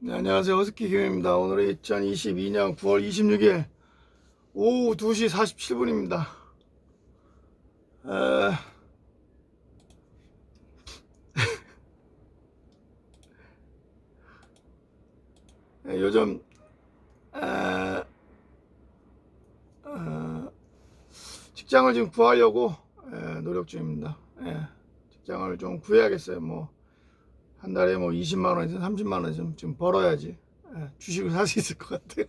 네, 안녕하세요. 허스키 김입니다. 오늘은 2022년 9월 26일 오후 2시 47분입니다. 에... 에, 요즘 에... 어, 직장을 지금 구하려고 에, 노력 중입니다. 예, 직장을 좀 구해야겠어요. 뭐 한 달에 뭐 20만 원에서 30만 원좀 벌어야지 예, 주식을 살 수 있을 것 같아요.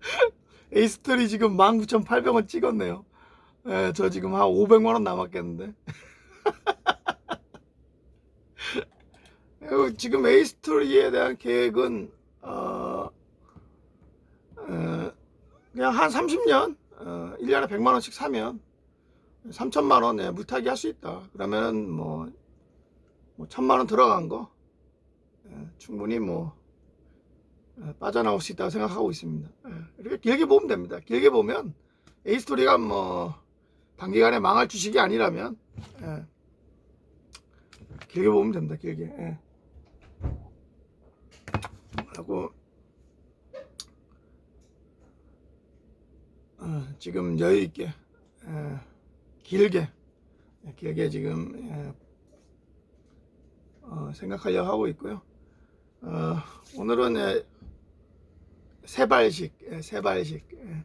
에이스트리 지금 19,800원 찍었네요. 예, 저 지금 한 500만 원 남았겠는데. 지금 에이스트리에 대한 계획은 어, 어, 그냥 한 30년 어, 1년에 100만 원씩 사면 3천만 원에 물타기 할 수 있다. 그러면은 뭐, 뭐 천만 원 들어간 거 예, 충분히 뭐 예, 빠져나올 수 있다고 생각하고 있습니다. 예, 이렇게 길게 보면 됩니다. 길게 보면 에이스토리가 뭐 단기간에 망할 주식이 아니라면 예, 길게 보면 됩니다. 길게. 예. 하고 어, 지금 여유 있게 예, 길게 예, 길게 지금 예, 어, 생각하려고 하고 있고요. 어, 오늘은 예, 세발식 예, 세발식 예.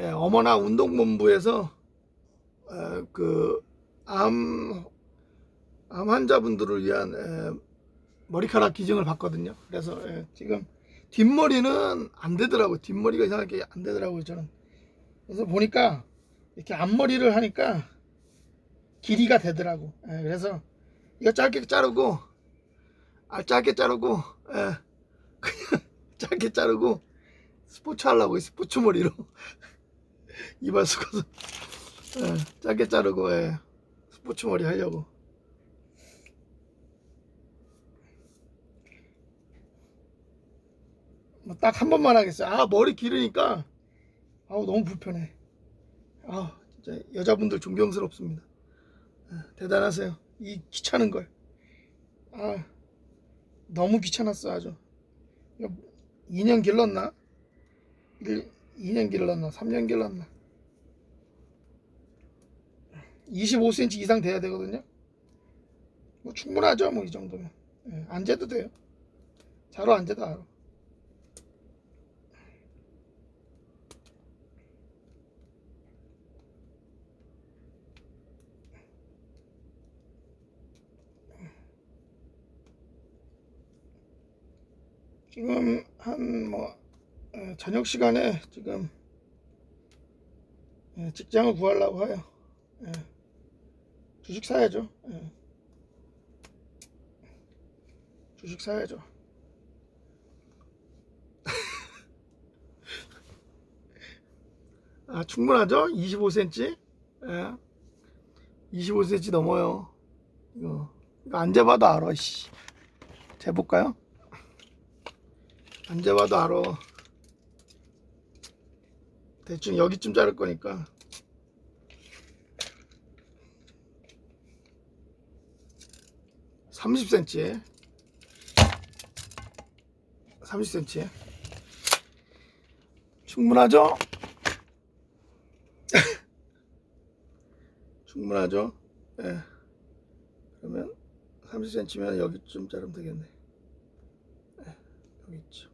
예, 어머나 운동본부에서 어, 그암 암 환자분들을 위한 에, 머리카락 기증을 받거든요. 그래서 에, 지금 뒷머리는 안 되더라고요. 뒷머리가 이상하게 안 되더라고요. 저는. 그래서 보니까 이렇게 앞머리를 하니까 길이가 되더라고. 에, 그래서 이거 짧게 자르고 아 짧게 자르고 에, 그냥 짧게 자르고 스포츠 하려고 스포츠 머리로 이발 సుకో서 에, 짧게 자르고 에, 스포츠 머리 하려고. 뭐 딱 한 번만 하겠어요. 아 머리 기르니까 아우 너무 불편해. 아 진짜 여자분들 존경스럽습니다. 아, 대단하세요. 이 귀찮은 걸. 아 너무 귀찮았어 아주. 이거 2년 길렀나? 1, 2년 길렀나? 3년 길렀나? 25cm 이상 돼야 되거든요. 뭐 충분하죠 뭐 이 정도면. 예, 안 재도 돼요. 자로 안 재도 알아. 지금 한 뭐 저녁 시간에 지금 예, 직장을 구하려고 해요. 예, 주식 사야죠. 예. 주식 사야죠. 아 충분하죠? 25cm? 예. 25cm 넘어요. 이거 이거 안 재봐도 알아. 씨. 재볼까요? 안 재봐도 알아. 대충 여기쯤 자를 거니까. 삼십 cm에 30cm에 충분하죠? 충분하죠? 예. 그러면 30cm면 여기쯤 자르면 되겠네. 예, 여기쯤.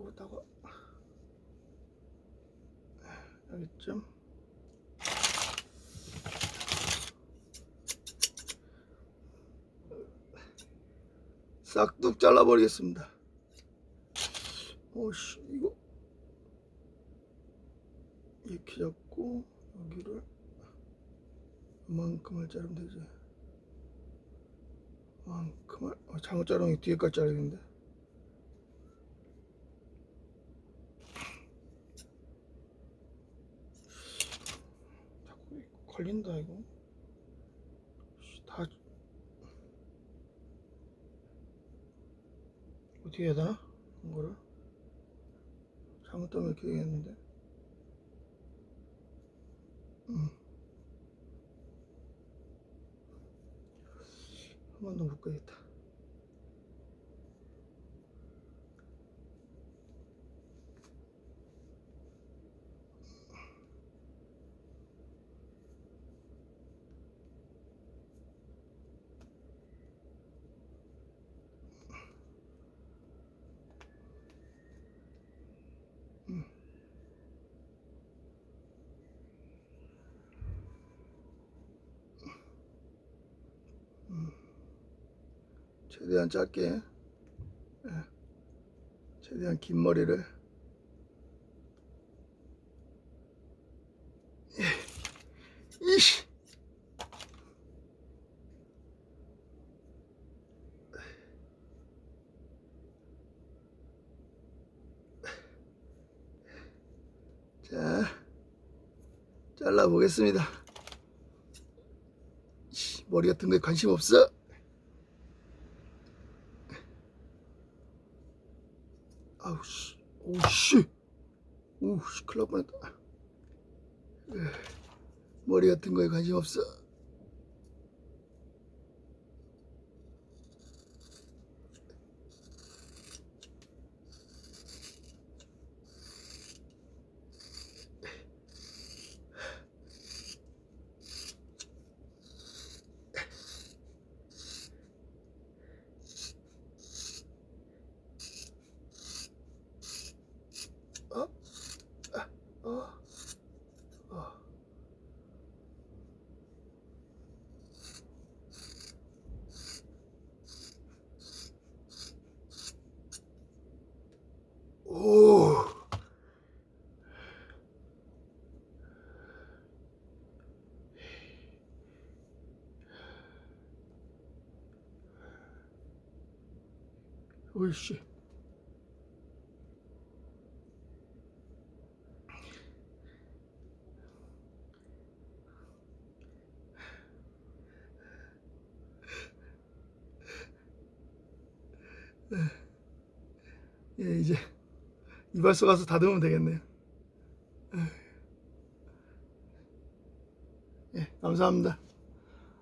여기다가 여기쯤. 싹둑 잘라버리겠습니다. 오씨 이거 이렇게 잡고 여기를 이만큼을 자르면 되지. 이만큼을 어, 잘못 자르면 뒤에까지 자르겠는데. 자꾸 걸린다 이거. 씨, 다 되나? 이거를 잘못하면 이렇게 되겠는데 음. 한번 더 묶어야겠다. 최대한 짧게 예. 최대한 긴 머리를 예. 이씨 자 잘라 보겠습니다 머리 같은 거에 관심 없어? 아우 씨, 오우 씨, 오우 씨, 큰일 날 뻔했다. 에, 머리 같은 거에 관심 없어. 어, 어. 오. 오이씨. 예, 이제 이발소 가서 다듬으면 되겠네요. 예, 감사합니다.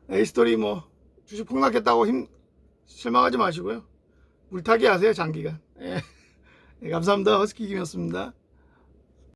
에이스토리 뭐 주식 폭락했다고 힘 실망하지 마시고요. 물타기 하세요 장기간. 예, 예, 감사합니다. 허스키 김이었습니다.